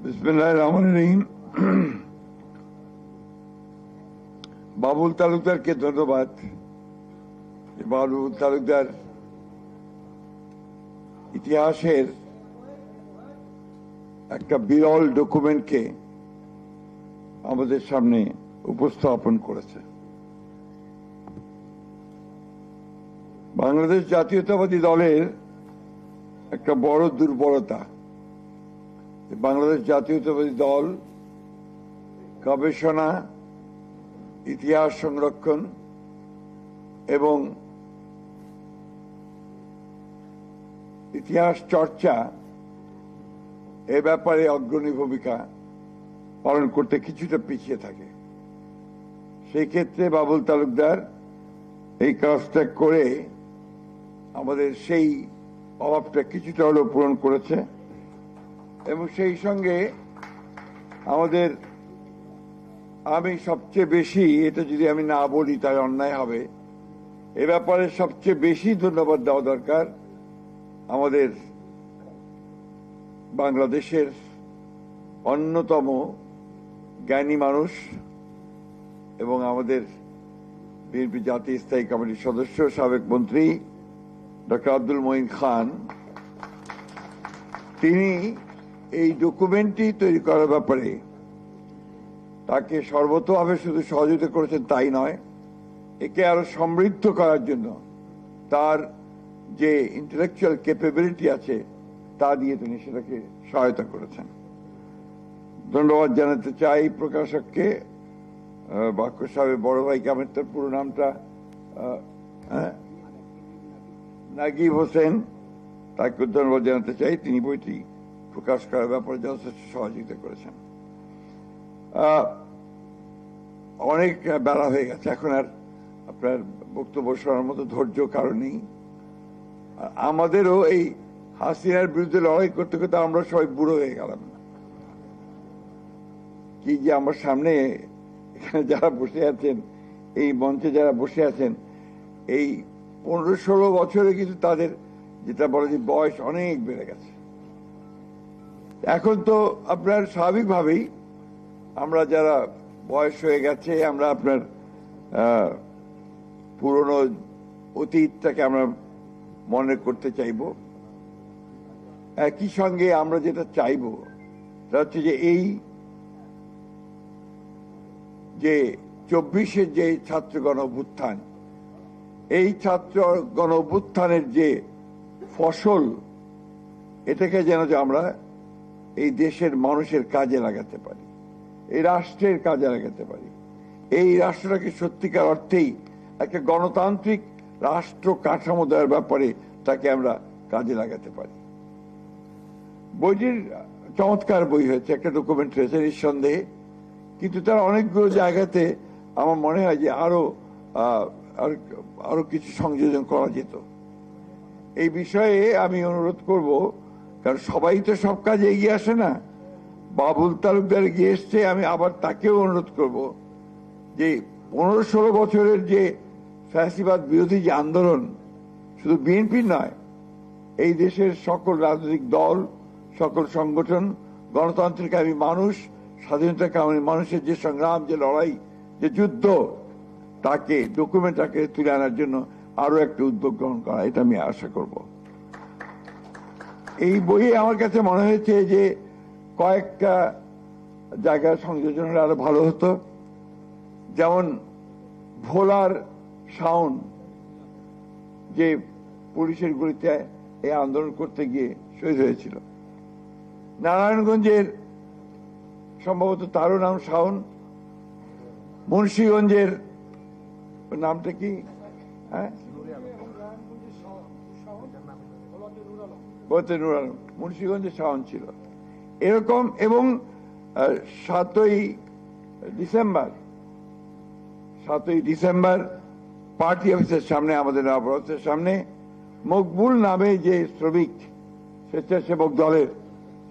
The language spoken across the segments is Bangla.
বিসমিল্লাহ রহমান রহিম বাবুল তালুকদারকে ধন্যবাদ বাবুল তালুকদার ইতিহাসের একটা বিরল ডকুমেন্টকে আমাদের সামনে উপস্থাপন করেছে বাংলাদেশ জাতীয়তাবাদী দলের একটা বড় দুর্বলতা বাংলাদেশ জাতীয়তাবাদী দল, গবেষণা, ইতিহাস সংরক্ষণ এবং ইতিহাস চর্চা এ ব্যাপারে অগ্রণী ভূমিকা পালন করতে কিছুটা পিছিয়ে থাকে। সেই ক্ষেত্রে বাবুল তালুকদার এই কাজটা করে আমাদের সেই অভাবটা কিছুটা হলেও পূরণ করেছে। এবং সেই সঙ্গে আমাদের আমি সবচেয়ে বেশি, এটা যদি আমি না বলি তাহলে অন্যায় হবে, এ ব্যাপারে সবচেয়ে বেশি ধন্যবাদ দেওয়া দরকার আমাদের বাংলাদেশের অন্যতম জ্ঞানী মানুষ এবং আমাদের বিএনপি জাতীয় স্থায়ী কমিটির সদস্য, সাবেক মন্ত্রী ডক্টর আব্দুল মঈন খান। তিনি এই ডকুমেন্টটি তৈরি করার ব্যাপারে তাকে সর্বতভাবে শুধু সহযোগিতা করেছেন তাই নয়, একে আরও সমৃদ্ধ করার জন্য তার যে ইন্টেলেকচুয়াল ক্যাপাবিলিটি আছে তা দিয়ে তিনি সেটাকে সহায়তা করেছেন। ধন্যবাদ জানাতে চাই প্রকাশককে। বাক্য সাহেব বড় ভাইকে, আমার তার পুরো নামটা হ্যাঁ? নাগিব হোসেন, তাকে ধন্যবাদ জানাতে চাই। তিনি বইটি প্রকাশ করার ব্যাপারে যথেষ্ট সহযোগিতা করেছেন। অনেক বেলা হয়ে গেছে, এখন আর আপনার বক্তব্য শোনার মতো ধৈর্য কারণ নেই। আমাদেরও এই হাসিনার বিরুদ্ধে লড়াই করতে করতে আমরা সবাই বুড়ো হয়ে গেলাম। কি যে আমার সামনে এখানে যারা বসে আছেন, এই মঞ্চে যারা বসে আছেন, এই পনেরো ষোলো বছরে কিন্তু তাদের যেটা বলে যে বয়স অনেক বেড়ে গেছে। এখন তো আপনার স্বাভাবিকভাবেই আমরা যারা বয়স হয়ে গেছে, আমরা আপনার পুরনো অতীতটাকে আমরা মনে করতে চাইব। একই সঙ্গে আমরা যেটা চাইব সেটা হচ্ছে যে এই যে চব্বিশের যে ছাত্র গণ অভ্যুত্থান এই ছাত্র গণ অভ্যুত্থানের যে ফসল, এটাকে যেন যে আমরা এই দেশের মানুষের কাজে লাগাতে পারি, এই রাষ্ট্রের কাজে লাগাতে পারি। এই রাষ্ট্রটাকে সত্যিকার অর্থেই একটা গণতান্ত্রিক রাষ্ট্র কাঠামো দেওয়ার ব্যাপারে তাকে আমরা কাজে লাগাতে পারি। বইটির চমৎকার বই হয়েছে, একটা ডকুমেন্ট হয়েছে নিঃসন্দেহে। কিন্তু তার অনেকগুলো জায়গাতে আমার মনে হয় যে আরও আরও কিছু সংযোজন করা যেত। এই বিষয়ে আমি অনুরোধ করব কারণ সবাই তো সব কাজে এগিয়ে আসে না। বাবুল তালুকদার এসছে, আমি আবার তাকেও অনুরোধ করব যে পনেরো ষোলো বছরের যে ফ্যাসিবাদ বিরোধী যে আন্দোলন, শুধু বিএনপি নয়, এই দেশের সকল রাজনৈতিক দল, সকল সংগঠন, গণতান্ত্রিক আমি মানুষ, স্বাধীনতা কামী মানুষের যে সংগ্রাম, যে লড়াই, যে যুদ্ধ, তাকে ডকুমেন্ট আকারে তুলে আনার জন্য আরও একটা উদ্যোগ গ্রহণ করা, এটা আমি আশা করব। এই বইয়ে আমার কাছে মনে হয়েছে যে কয়েকটা জায়গার সংযোজন আরও ভালো হতো। যেমন ভোলার সাউন্ড যে পুলিশের গুলিতে এই আন্দোলন করতে গিয়ে শহীদ হয়েছিল। নারায়ণগঞ্জের সম্ভবত তারও নাম শাওন। মুন্সীগঞ্জের নামটা কি? হ্যাঁ? বলতে নুর আলম মুন্সীগঞ্জে শাওন ছিল। এরকম এবং সাতই ডিসেম্বর সাতই ডিসেম্বর পার্টি অফিসের সামনে, আমাদের নবরথের সামনে মকবুল নামে যে শ্রমিক স্বেচ্ছাসেবক দলের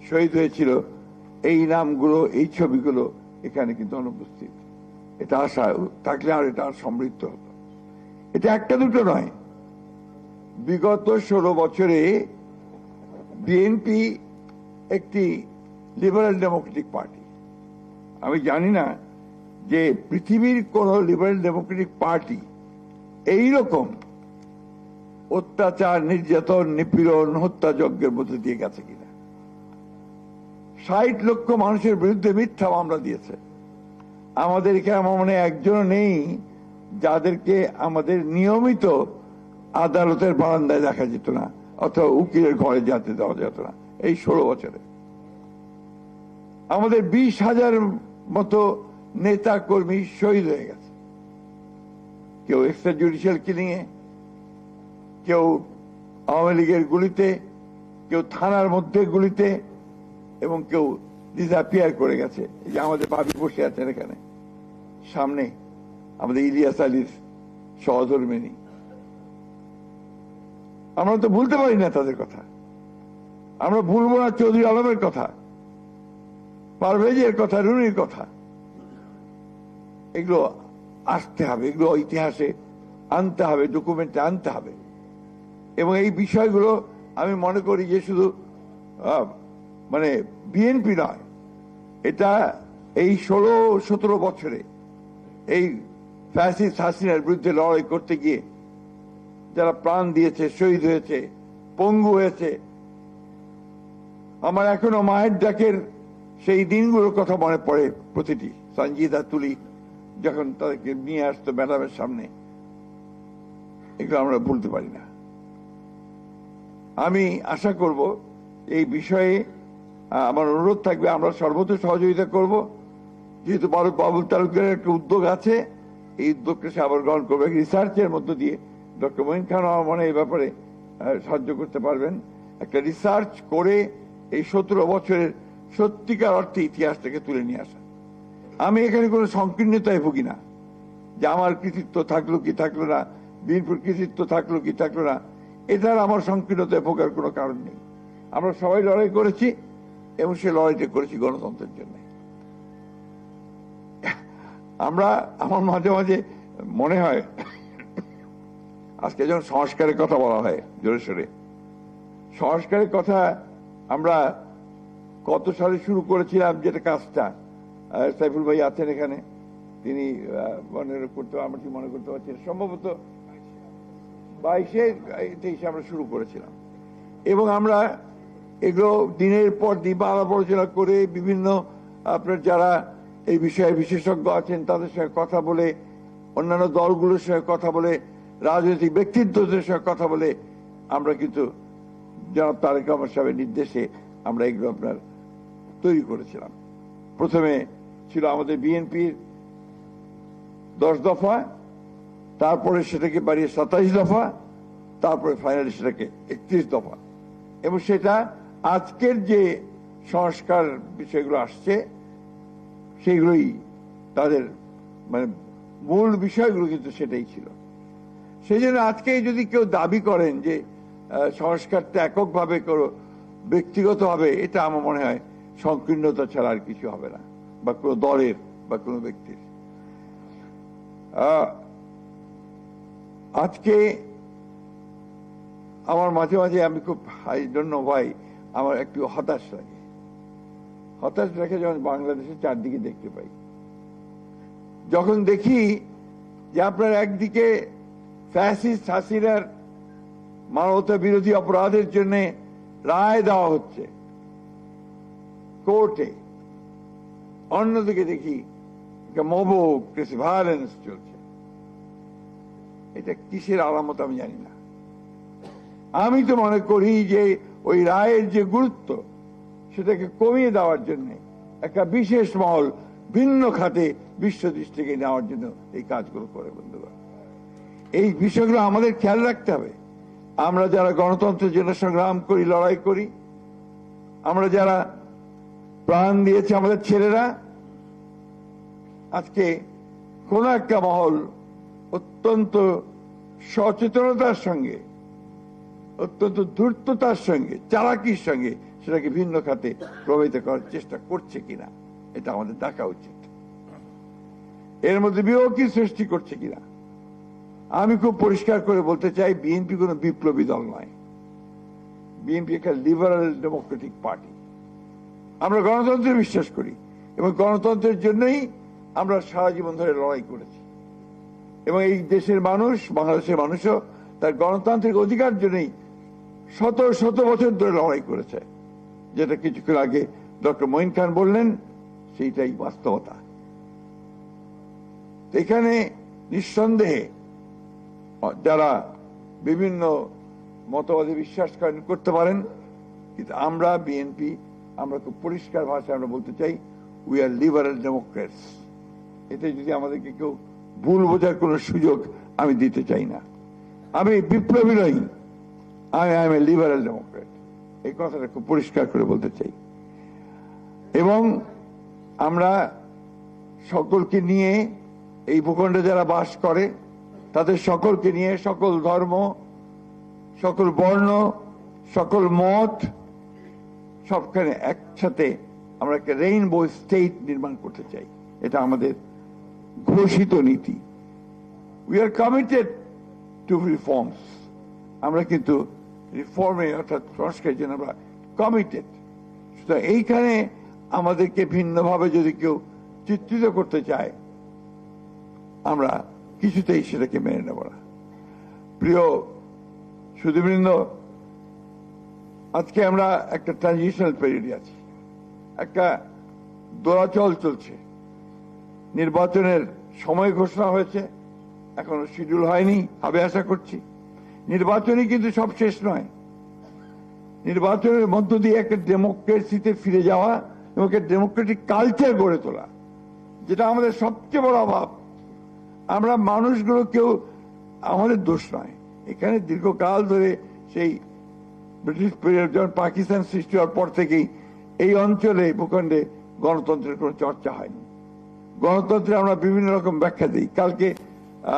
শহীদ হয়েছিল, এই নামগুলো, এই ছবিগুলো এখানে কিন্তু অনুপস্থিত। এটা আশা, থাকলে আর এটা আর সমৃদ্ধ হতো। এটা একটা দুটো নয়। বিগত ষোলো বছরে বিএনপি একটি লিবারেল ডেমোক্রেটিক পার্টি আমি জানি না যে পৃথিবীর কোন লিবারেল ডেমোক্রেটিক পার্টি এই রকম অত্যাচার, নির্যাতন, নিপীড়ন, হত্যাযজ্ঞের মধ্যে দিয়ে গেছে কিনা। ষাট লক্ষ মানুষের বিরুদ্ধে মিথ্যা মামলা দিয়েছে। আমাদের এখানে আমার মনে একজনও নেই যাদেরকে আমাদের নিয়মিত আদালতের বারান্দায় দেখা যেত না। অথবা উকিলের ঘরে যেতে দেওয়া যেত না এই ষোলো বছরে। আমাদের বিশ হাজার মতো নেতা কর্মী শহীদ হয়ে গেছে। কেউ এক্সট্রা জুডিশিয়াল কিলিং এ কেউ আওয়ামী লীগের গুলিতে, কেউ থানার মধ্যে গুলিতে, এবং কেউ ডিসাপিয়ার করে গেছে। এই যে আমাদের বাবি বসে আছেন এখানে। সামনে আমাদের ইলিয়াস আলীর সহধর্মিনী। আমরা তো ভুলতে পারি না তাদের কথা। আমরা ভুলবো না চৌধুরী আলমের কথা, পারভেজের কথা, রুনির কথা। এগুলো আসতে হবে, এগুলো ইতিহাসে আনতে হবে ডকুমেন্টে আনতে হবে। এবং এই বিষয়গুলো আমি মনে করি যে শুধু মানে বিএনপি নয়, এটা এই ষোলো, সতেরো বছরে এই ফ্যাসিস্ট হাসিনার বিরুদ্ধে লড়াই করতে গিয়ে যারা প্রাণ দিয়েছে, শহীদ হয়েছে, পঙ্গু হয়েছে, আমার এখনও মায়ের ডাকের সেই দিনগুলোর কথা মনে পড়ে প্রতিটি। সঞ্জিদা তুলি যখন তাদেরকে নিয়ে আসতো ম্যাডামের সামনে, এগুলো আমরা ভুলতে পারি না। আমি আশা করব এই বিষয়ে আমার অনুরোধ থাকবে, আমরা সর্বত্র সহযোগিতা করব। যেহেতু বাবুল তালুকের একটা উদ্যোগ আছে, এই উদ্যোগকে সে আবার গ্রহণ করবে রিসার্চের মধ্য দিয়ে। ডক্টর মহিন খান আমার মনে এই ব্যাপারে সাহায্য করতে পারবেন? একটা রিসার্চ করে এই সতেরো বছরের সত্যিকার অর্থে ইতিহাসটাকে তুলে নিয়ে আসা। আমি এখানে কোনো সংকীর্ণতায় ভুগি না। যে আমার কৃতিত্ব থাকল কি থাকল না বিএনপির কৃতিত্ব থাকল কি থাকল না, এটার আমার সংকীর্ণতায় ভোগার কোনো কারণ নেই। আমরা সবাই লড়াই করেছি এবং সে লড়াইটা করেছি গণতন্ত্রের জন্য। আমরা, আমার মাঝে মাঝে মনে হয় আজকে যখন সংস্কারের কথা বলা হয়, জোরে সোরে। সংস্কারের কথা আমরা কত সালে শুরু করেছিলাম যেটা কাজটা? সাইফুল ভাই আছেন এখানে। তিনি মনে করতে, আমরা কি মনে করতে পারছি সম্ভবত বাইশে তেইশে আমরা শুরু করেছিলাম। এবং আমরা এগুলো দিনের পর দিন আলাপ আলোচনা করে বিভিন্ন, আপনার যারা এই বিষয়ে বিশেষজ্ঞ আছেন, তাদের সঙ্গে কথা বলে, অন্যান্য দলগুলোর সঙ্গে কথা বলে রাজনৈতিক ব্যক্তিত্বদের সঙ্গে কথা বলে আমরা কিন্তু জনাব তারেক রহমান সাহেবের নির্দেশে আমরা এগুলো আপনার তৈরি করেছিলাম। প্রথমে ছিল আমাদের বিএনপির দশ দফা, তারপরে সেটাকে বাড়িয়ে সাতাইশ দফা, তারপরে ফাইনালি সেটাকে একত্রিশ দফা। এবং সেটা আজকের যে সংস্কার বিষয়গুলো আসছে, সেগুলোই তাদের মানে মূল বিষয়গুলো কিন্তু সেটাই ছিল। সেই জন্য আজকে যদি কেউ দাবি করেন যে সংস্কারটা এককভাবে করো, ব্যক্তিগতভাবে এটা আমার মনে হয় সংকীর্ণতা ছাড়া আর কিছু হবে না, বা কোনো দলের, বা কোনো ব্যক্তির। আজকে আমার মাঝে মাঝে আমি খুব আই জন্য ভাই আমার একটু হতাশ লাগে। হতাশ লাগে যখন বাংলাদেশের চারদিকে দেখতে পাই। যখন দেখি যে আপনার একদিকে ফ্যাসিস্ট হাসিনার মানবতা বিরোধী অপরাধের জন্য রায় দেওয়া হচ্ছে। কোর্টে। অন্যদিকে দেখি ভায়োলেন্স চলছে। এটা কিসের আলামত আমি জানি না। আমি তো মনে করি যে ওই রায়ের যে গুরুত্ব, সেটাকে কমিয়ে দেওয়ার জন্য একটা বিশেষ মহল ভিন্ন খাতে বিশ্ব দৃষ্টিকে নেওয়ার জন্য এই কাজগুলো করে, বন্ধুগণ। এই বিষয়গুলো আমাদের খেয়াল রাখতে হবে। আমরা যারা গণতন্ত্রের জন্য সংগ্রাম করি, লড়াই করি, আমরা যারা প্রাণ দিয়েছে আমাদের ছেলেরা, আজকে কোন একটা মহল অত্যন্ত সচেতনতার সঙ্গে, অত্যন্ত ধূর্ততার সঙ্গে, চালাকির সঙ্গে সেটাকে ভিন্ন খাতে প্রভাবিত করার চেষ্টা করছে কিনা, এটা আমাদের দেখা উচিত। এর মধ্যে বিয়োগী সৃষ্টি করছে কিনা আমি খুব পরিষ্কার করে বলতে চাই, বিএনপি কোনো বিপ্লবী দল নয়। বিএনপি একটা লিবারাল ডেমোক্রেটিক পার্টি আমরা গণতন্ত্রে বিশ্বাস করি এবং গণতন্ত্রের জন্যই আমরা সারা জীবন ধরে লড়াই করেছি। এবং এই দেশের মানুষ, বাংলাদেশের মানুষও তার গণতান্ত্রিক অধিকার জন্যই শত শত বছর ধরে লড়াই করেছে। যেটা কিছুক্ষণ আগে ডক্টর মঈন খান বললেন, সেইটাই বাস্তবতা। এখানে নিঃসন্দেহে যারা বিভিন্ন মতবাদে বিশ্বাস করেন করতে পারেন, কিন্তু আমরা, বিএনপি, আমরা খুব পরিষ্কার ভাষায় আমরা বলতে চাই উই আর লিবারেল ডেমোক্রেটস এতে যদি আমাদেরকে কেউ ভুল বোঝার কোনো সুযোগ আমি দিতে চাই না। আমি বিপ্লবী নই আমি I am a liberal democrat এই কথাটা খুব পরিষ্কার করে বলতে চাই। এবং আমরা সকলকে নিয়ে এই ভূখণ্ডে যারা বাস করে তাদের সকলকে নিয়ে সকল ধর্ম, সকল বর্ণ, সকল মত, সবখানে একসাথে আমরা একটা রেইনবো স্টেট নির্মাণ করতে চাই। এটা আমাদের ঘোষিত নীতি। We are committed to reforms আমরা কিন্তু রিফর্মে অর্থাৎ সংস্কারের জন্য আমরা কমিটেড সুতরাং এইখানে আমাদেরকে ভিন্নভাবে যদি কেউ চিত্রিত করতে চায়, আমরা কিছুতেই সেটাকে মেনে নেব না। প্রিয় সুদীবৃন্দ আজকে আমরা একটা ট্রানজিশনাল পিরিয়ডে আছি। একটা দোলাচল চলছে। নির্বাচনের সময় ঘোষণা হয়েছে, এখনও শিডিউল হয়নি, হবে আশা করছি। নির্বাচনই কিন্তু সব শেষ নয়। নির্বাচনের মধ্য দিয়ে একটা ডেমোক্রেসিতে ফিরে যাওয়া এবং একটা ডেমোক্রেটিক কালচার গড়ে তোলা, যেটা আমাদের সবচেয়ে বড় অভাব। আমরা মানুষগুলো কেউ আমাদের দোষ নয়। এখানে দীর্ঘকাল ধরে সেই ব্রিটিশ যখন পাকিস্তান সৃষ্টি হওয়ার পর থেকেই এই অঞ্চলে ভূখণ্ডে গণতন্ত্রের কোনো চর্চা হয়নি। গণতন্ত্রে আমরা বিভিন্ন রকম ব্যাখ্যা দিই। কালকে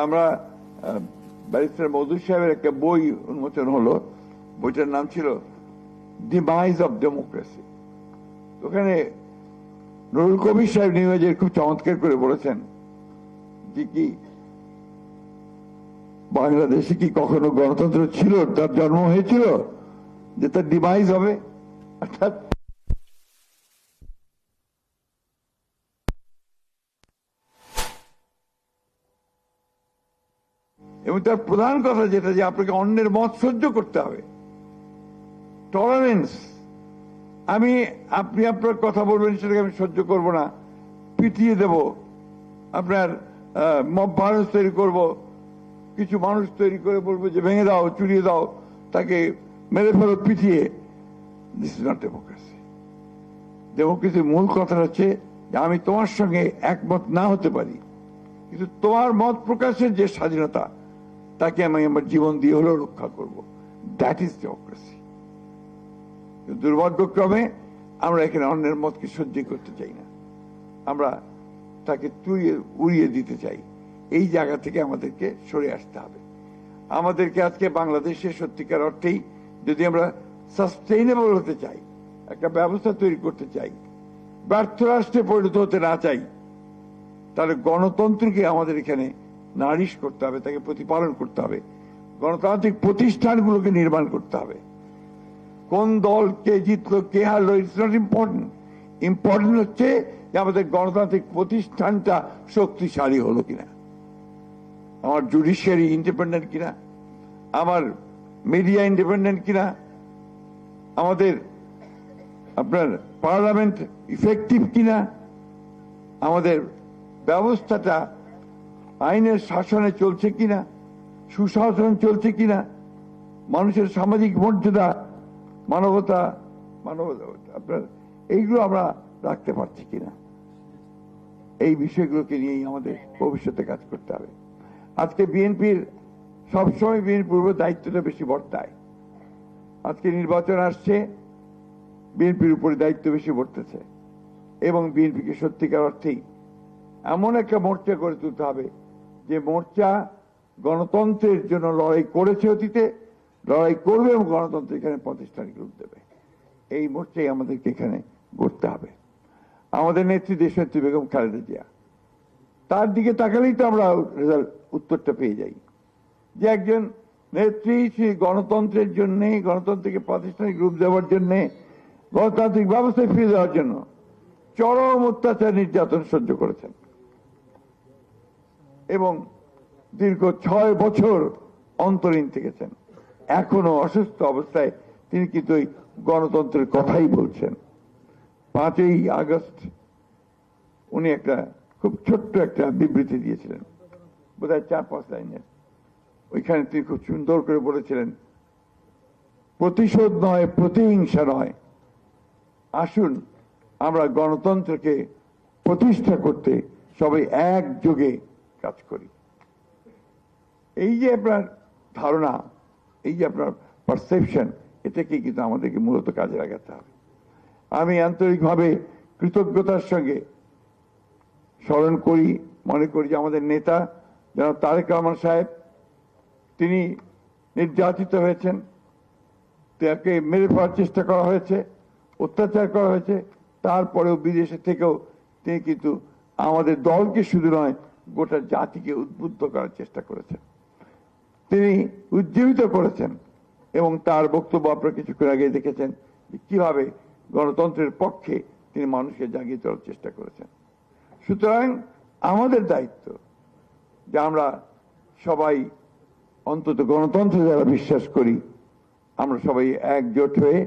আমরা ব্যারিস্টার মধু সাহেবের একটা বই উন্মোচন হলো। বইটার নাম ছিল ডিমাইজ অফ ডেমোক্রেসি ওখানে নুরুল কবির সাহেব নিউজের খুব চমৎকার করে বলেছেন যে কি? বাংলাদেশে কি কখনো গণতন্ত্র ছিল? তার জন্ম হয়েছিল যে তার ডিভাইস হবে। এবং তার প্রধান কথা যেটা যে আপনাকে অন্যের মত সহ্য করতে হবে। টলারেন্স আমি, আপনি আপনার কথা বলবেন সেটাকে আমি সহ্য করব না। পিটিয়ে দেব আপনার মব ভায়োলেন্স তৈরি করব। কিছু মানুষ তৈরি করে বলব যে, ভেঙে দাও, চুরিয়ে দাও, তাকে মেরে ফেরত পিটিয়ে। দিস ইজ নট ডেমোক্রেসি ডেমোক্রেসির মূল কথা হচ্ছে যে, আমি তোমার সঙ্গে একমত না হতে পারি। কিন্তু তোমার মত প্রকাশের যে স্বাধীনতা, তাকে আমি আমার জীবন দিয়ে হলেও রক্ষা করব। দ্যাট ইজ ডেমোক্রেসি দুর্ভাগ্যক্রমে আমরা এখানে অন্যের মতকে সহ্য করতে চাই না। আমরা তাকে তুইয়ে উড়িয়ে দিতে চাই। এই জায়গা থেকে আমাদেরকে সরে আসতে হবে। আমাদেরকে আজকে বাংলাদেশে সত্যিকার অর্থেই যদি আমরা সাস্টেইনেবল হতে চাই, একটা ব্যবস্থা তৈরি করতে চাই, ব্যর্থ রাষ্ট্রে পরিণত হতে না চাই, তাহলে গণতন্ত্রকে আমাদের এখানে নারিশ করতে হবে, তাকে প্রতিপালন করতে হবে। গণতান্ত্রিক প্রতিষ্ঠানগুলোকে নির্মাণ করতে হবে। কোন দল কে জিতলো, কে হারলো ইটস নট ইম্পর্টেন্ট ইম্পর্টেন্ট হচ্ছে যে আমাদের গণতান্ত্রিক প্রতিষ্ঠানটা শক্তিশালী হলো কিনা। আমার জুডিশিয়ারি ইন্ডিপেন্ডেন্ট কিনা? আমার মিডিয়া ইন্ডিপেন্ডেন্ট কিনা? আমাদের আপনার পার্লামেন্ট ইফেক্টিভ কিনা? আমাদের ব্যবস্থাটা আইনের শাসনে চলছে কিনা? সুশাসন চলছে কিনা? মানুষের সামাজিক মর্যাদা, মানবতা মানবতা, আপনার এইগুলো আমরা রাখতে পারছি কিনা? এই বিষয়গুলোকে নিয়েই আমাদের ভবিষ্যতে কাজ করতে হবে। আজকে বিএনপির সবসময় বিএনপির উপর দায়িত্বটা বেশি বর্তায়। আজকে নির্বাচন আসছে, বিএনপির উপরে দায়িত্ব বেশি বর্তেছে এবং বিএনপিকে সত্যিকার অর্থেই এমন একটা মোর্চা করে তুলতে হবে যে মোর্চা গণতন্ত্রের জন্য লড়াই করেছে অতীতে, লড়াই করবে এবং গণতন্ত্র এখানে প্রতিষ্ঠানিক রূপ দেবে। এই মোর্চাই আমাদেরকে এখানে করতে হবে। আমাদের নেত্রী দেশনেত্রী বেগম খালেদা জিয়া, তার দিকে তাকালেই তো আমরা রেজাল্ট উত্তরটা পেয়ে যাই। যে একজন নেত্রী সেই গণতন্ত্রের জন্যে, গণতন্ত্রকে প্রাতিষ্ঠানিক রূপ দেওয়ার জন্যে, গণতান্ত্রিক ব্যবস্থায় ফিরে দেওয়ার জন্য চরম অত্যাচার নির্যাতন সহ্য করেছেন। এবং দীর্ঘ ছয় বছর অন্তরীণ থেকেছেন। এখনও অসুস্থ অবস্থায় তিনি কিন্তু ওই গণতন্ত্রের কথাই বলছেন। পাঁচই আগস্ট উনি একটা খুব ছোট্ট একটা বিবৃতি দিয়েছিলেন। বোধহয় চার পাঁচ লাইনের। ওইখানে তিনি খুব সুন্দর করে বলেছিলেন, প্রতিশোধ নয়, প্রতিহিংসা নয়। আসুন, আমরা গণতন্ত্রকে প্রতিষ্ঠা করতে সবাই একযোগে কাজ করি। এই যে আপনার ধারণা, এই যে আপনার পারসেপশন এটাকে কিন্তু আমাদেরকে মূলত কাজে লাগাতে হবে। আমি আন্তরিকভাবে কৃতজ্ঞতার সঙ্গে স্মরণ করি, মনে করি যে আমাদের নেতা যেন তারেক রহমান সাহেব, তিনি নির্যাতিত হয়েছেন, তাকে মেরে ফেলার চেষ্টা করা হয়েছে, অত্যাচার করা হয়েছে, তারপরেও বিদেশে থেকেও তিনি কিন্তু আমাদের দলকে শুধু নয়, গোটা জাতিকে উদ্বুদ্ধ করার চেষ্টা করেছেন। তিনি উজ্জীবিত করেছেন এবং তার বক্তব্য আপনারা কিছুক্ষণ আগে দেখেছেন কীভাবে গণতন্ত্রের পক্ষে তিনি মানুষকে জাগিয়ে তোলার চেষ্টা করেছেন। সুতরাং আমাদের দায়িত্ব যে আমরা সবাই অন্তত গণতন্ত্রে যারা বিশ্বাস করি, আমরা সবাই একজোট হয়ে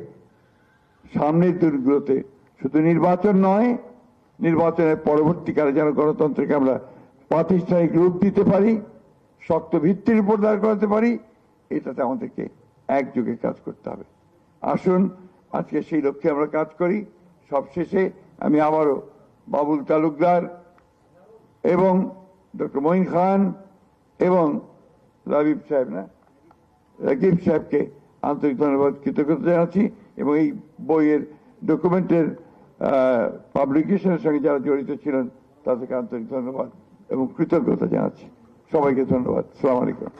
সামনের দিনগুলোতে শুধু নির্বাচন নয়, নির্বাচনের পরবর্তীকালে যেন গণতন্ত্রকে আমরা প্রাতিষ্ঠানিক রূপ দিতে পারি, শক্ত ভিত্তির উপর দাঁড় করাতে পারি, এটাতে আমাদেরকে একযোগে কাজ করতে হবে। আসুন আজকে সেই লক্ষ্যে আমরা কাজ করি। সবশেষে আমি আবারও বাবুল তালুকদার এবং ডক্টর মঈন খান এবং রাবিব সাহেব না, রাকিব সাহেবকে আন্তরিক ধন্যবাদ কৃতজ্ঞতা জানাচ্ছি এবং এই বইয়ের ডকুমেন্টের পাবলিকেশনের সঙ্গে যারা জড়িত ছিলেন তাদেরকে আন্তরিক ধন্যবাদ এবং কৃতজ্ঞতা জানাচ্ছি। সবাইকে ধন্যবাদ। সালাম আলাইকুম।